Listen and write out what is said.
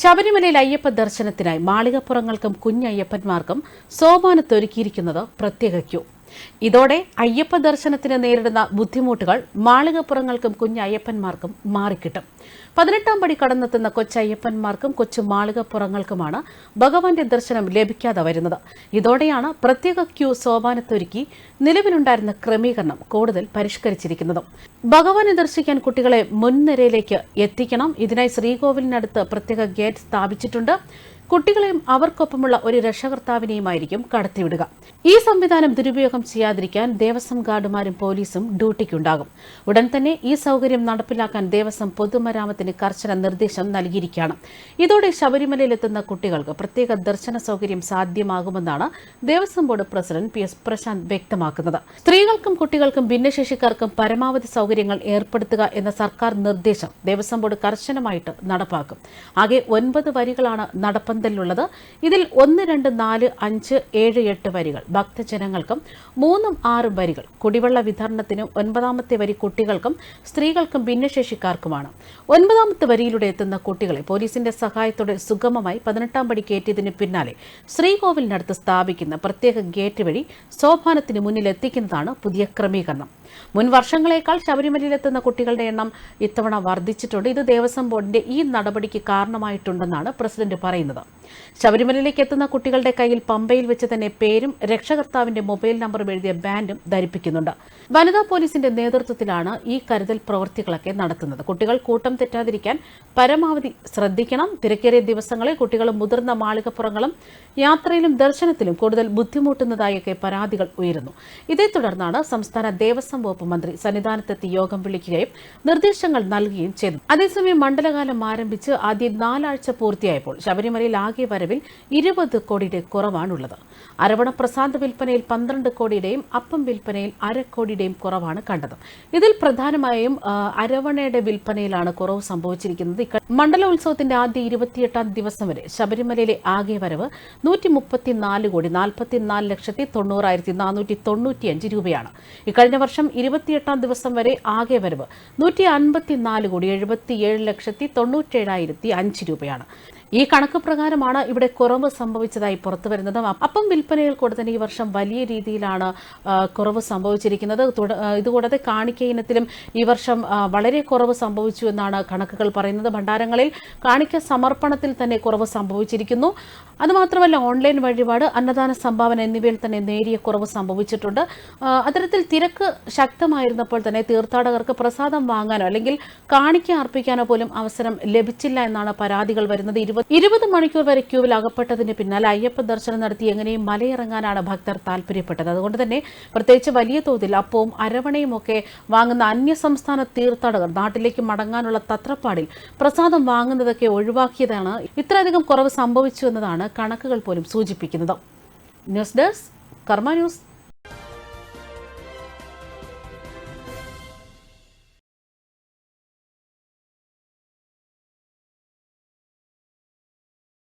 ശബരിമലയിൽ അയ്യപ്പ ദർശനത്തിനായി മാളികപ്പുറങ്ങൾക്കും കുഞ്ഞയ്യപ്പന്മാർക്കും സോപാനത്തൊരുക്കിയിരിക്കുന്നത് പ്രത്യേക ക്യൂ. ഇതോടെ അയ്യപ്പ ദർശനത്തിന് നേരിടുന്ന ബുദ്ധിമുട്ടുകൾ മാളികപ്പുറങ്ങൾക്കും കുഞ്ഞയ്യപ്പന്മാർക്കും മാറിക്കിട്ടും. പതിനെട്ടാം പടി കടന്നെത്തുന്ന കൊച്ചയ്യപ്പന്മാർക്കും കൊച്ചു മാളികപ്പുറങ്ങൾക്കുമാണ് ഭഗവാന്റെ ദർശനം ലഭിക്കാതെ വരുന്നത്. ഇതോടെയാണ് പ്രത്യേക ക്യൂ സോപാനത്തൊരുക്കി നിലവിലുണ്ടായിരുന്ന ക്രമീകരണം കൂടുതൽ പരിഷ്കരിച്ചിരിക്കുന്നത്. ഭഗവാനെ ദർശിക്കാൻ കുട്ടികളെ മുൻനിരയിലേക്ക് എത്തിക്കണം. ഇതിനായി ശ്രീകോവിലിനടുത്ത് പ്രത്യേക ഗേറ്റ് സ്ഥാപിച്ചിട്ടുണ്ട്. കുട്ടികളെയും അവർക്കൊപ്പമുള്ള ഒരു രക്ഷകർത്താവിനെയുമായിരിക്കും കടത്തിവിടുക. ഈ സംവിധാനം ദുരുപയോഗം ചെയ്യാതിരിക്കാൻ ദേവസ്വം ഗാർഡുമാരും പോലീസും ഡ്യൂട്ടിക്കുണ്ടാകും. ഉടൻ തന്നെ ഈ സൗകര്യം നടപ്പിലാക്കാൻ ദേവസ്വം പൊതുമരാമത്തിന് കർശന നിർദ്ദേശം നൽകിയിരിക്കുകയാണ്. ഇതോടെ ശബരിമലയിലെത്തുന്ന കുട്ടികൾക്ക് പ്രത്യേക ദർശന സൗകര്യം സാധ്യമാകുമെന്നാണ് Devaswom board president P. S. Prashanth വ്യക്തമാക്കുന്നത്. സ്ത്രീകൾക്കും കുട്ടികൾക്കും ഭിന്നശേഷിക്കാർക്കും പരമാവധി സൗകര്യങ്ങൾ ഏർപ്പെടുത്തുക എന്ന സർക്കാർ നിർദ്ദേശം ദേവസ്വം ബോർഡ് കർശനമായിട്ട് നടപ്പാക്കും. ആകെ ഒൻപത് വരികളാണ് നടപ്പന്തലിലുള്ളത് ഇതിൽ ഒന്ന് രണ്ട് നാല് അഞ്ച് ഏഴ് എട്ട് വരികൾ. ഭക്തജനങ്ങൾക്കും മൂന്നും ആറും വരികൾ. കുടിവെള്ള വിതരണത്തിനും ഒൻപതാമത്തെ വരി കുട്ടികൾക്കും സ്ത്രീകൾക്കും ഭിന്നശേഷിക്കാർക്കുമാണ്. ഒൻപതാമത്തെ വരിയിലൂടെ എത്തുന്ന കുട്ടികളെ പോലീസിന്റെ സഹായത്തോടെ സുഗമമായി പതിനെട്ടാം പടി കയറ്റിയതിന് പിന്നാലെ ശ്രീകോവിലിനടുത്ത് സ്ഥാപിക്കുന്ന പ്രത്യേക ഗേറ്റ് വഴി സോപാനത്തിന് മുന്നിൽ എത്തിക്കുന്നതാണ് പുതിയ ക്രമീകരണം. മുൻ വർഷങ്ങളേക്കാൾ ശബരിമലയിലെത്തുന്ന കുട്ടികളുടെ എണ്ണം ഇത്തവണ വർദ്ധിച്ചിട്ടുണ്ട്. ഇത് ദേവസ്വം ബോർഡിന്റെ ഈ നടപടിക്ക് കാരണമായിട്ടുണ്ടെന്നാണ് പ്രസിഡന്റ് പറയുന്നത്. ശബരിമലയിലേക്ക് എത്തുന്ന കുട്ടികളുടെ കയ്യിൽ പമ്പയിൽ വെച്ച് തന്നെ പേരും രക്ഷകർത്താവിന്റെ മൊബൈൽ നമ്പറും എഴുതിയ ബാൻഡും ധരിപ്പിക്കുന്നുണ്ട്. വനിതാ പോലീസിന്റെ നേതൃത്വത്തിലാണ് ഈ കരുതൽ പ്രവൃത്തികളൊക്കെ നടത്തുന്നത്. കുട്ടികൾ കൂട്ടം തെറ്റാതിരിക്കാൻ പരമാവധി ശ്രദ്ധിക്കണം. തിരക്കേറിയ ദിവസങ്ങളിൽ കുട്ടികളും മുതിർന്ന മാളികപ്പുറങ്ങളും യാത്രയിലും ദർശനത്തിലും കൂടുതൽ ബുദ്ധിമുട്ടുന്നതായൊക്കെ പരാതികൾ ഉയരുന്നു. ഇതേ തുടർന്നാണ് സംസ്ഥാന ദേവസ്വം വകുപ്പ് മന്ത്രി സന്നിധാനത്തെത്തി യോഗം വിളിക്കുകയും നിർദ്ദേശങ്ങൾ നൽകുകയും ചെയ്തു. അതേസമയം മണ്ഡലകാലം ആരംഭിച്ച് ആദ്യ നാലാഴ്ച പൂർത്തിയായപ്പോൾ ശബരിമലയിൽ ആകെ വരവിൽ ഇരുപത് കോടിയുടെ കുറവാണുള്ളത്. അരവണ പ്രസാദ വിൽപ്പനയിൽ പന്ത്രണ്ട് കോടിയുടെയും അപ്പം വിൽപ്പനയിൽ അര കോടിയുടെയും കുറവാണ് കണ്ടത്. ഇതിൽ പ്രധാനമായും അരവണയുടെ വിൽപ്പനയിലാണ് കുറവ് സംഭവിച്ചിരിക്കുന്നത്. മണ്ഡലോത്സവത്തിന്റെ ആദ്യ ഇരുപത്തിയെട്ടാം ദിവസം വരെ ശബരിമലയിലെ ആകെ വരവ് നൂറ്റി മുപ്പത്തിനാല് കോടി നാൽപ്പത്തിനാല് ലക്ഷത്തി തൊണ്ണൂറായിരത്തി നാനൂറ്റി തൊണ്ണൂറ്റിയഞ്ച് രൂപയാണ്. ഇക്കഴിഞ്ഞ വർഷം ഇരുപത്തിയെട്ടാം ദിവസം വരെ ആകെ വരവ് നൂറ്റി അൻപത്തിനാല് കോടി എഴുപത്തിയേഴ് ലക്ഷത്തി തൊണ്ണൂറ്റേഴായിരത്തി അഞ്ച് രൂപയാണ്. ഈ കണക്ക് പ്രകാരമാണ് ഇവിടെ കുറവ് സംഭവിച്ചതായി പുറത്തു വരുന്നത്. അപ്പം വിൽപ്പനയിൽ കൂടെ തന്നെ ഈ വർഷം വലിയ രീതിയിലാണ് കുറവ് സംഭവിച്ചിരിക്കുന്നത്. ഇതുകൂടാതെ കാണിക്ക ഇനത്തിലും ഈ വർഷം വളരെ കുറവ് സംഭവിച്ചു എന്നാണ് കണക്കുകൾ പറയുന്നത്. ഭണ്ഡാരങ്ങളിൽ കാണിക്ക സമർപ്പണത്തിൽ തന്നെ കുറവ് സംഭവിച്ചിരിക്കുന്നു. അതുമാത്രമല്ല ഓൺലൈൻ വഴിപാട് അന്നദാന സംഭാവന എന്നിവയിൽ തന്നെ നേരിയ കുറവ് സംഭവിച്ചിട്ടുണ്ട്. അത്തരത്തിൽ തിരക്ക് ശക്തമായിരുന്നപ്പോൾ തന്നെ തീർത്ഥാടകർക്ക് പ്രസാദം വാങ്ങാനോ അല്ലെങ്കിൽ കാണിക്ക അർപ്പിക്കാനോ പോലും അവസരം ലഭിച്ചില്ല എന്നാണ് പരാതികൾ വരുന്നത്. ഇരുപത് മണിക്കൂർ വരെ ക്യൂവിൽ അകപ്പെട്ടതിന് പിന്നാലെ അയ്യപ്പ ദർശനം നടത്തി എങ്ങനെയും മലയിറങ്ങാനാണ് ഭക്തർ താല്പര്യപ്പെട്ടത് അതുകൊണ്ട് തന്നെ പ്രത്യേകിച്ച് വലിയ തോതിൽ അപ്പവും അരവണയും ഒക്കെ വാങ്ങുന്ന അന്യസംസ്ഥാന തീർത്ഥാടകർ നാട്ടിലേക്ക് മടങ്ങാനുള്ള തത്രപ്പാടിൽ പ്രസാദം വാങ്ങുന്നതൊക്കെ ഒഴിവാക്കിയതാണ് ഇത്രയധികം കുറവ് സംഭവിച്ചു എന്നതാണ് കണക്കുകൾ പോലും സൂചിപ്പിക്കുന്നത്. News desk Karma news.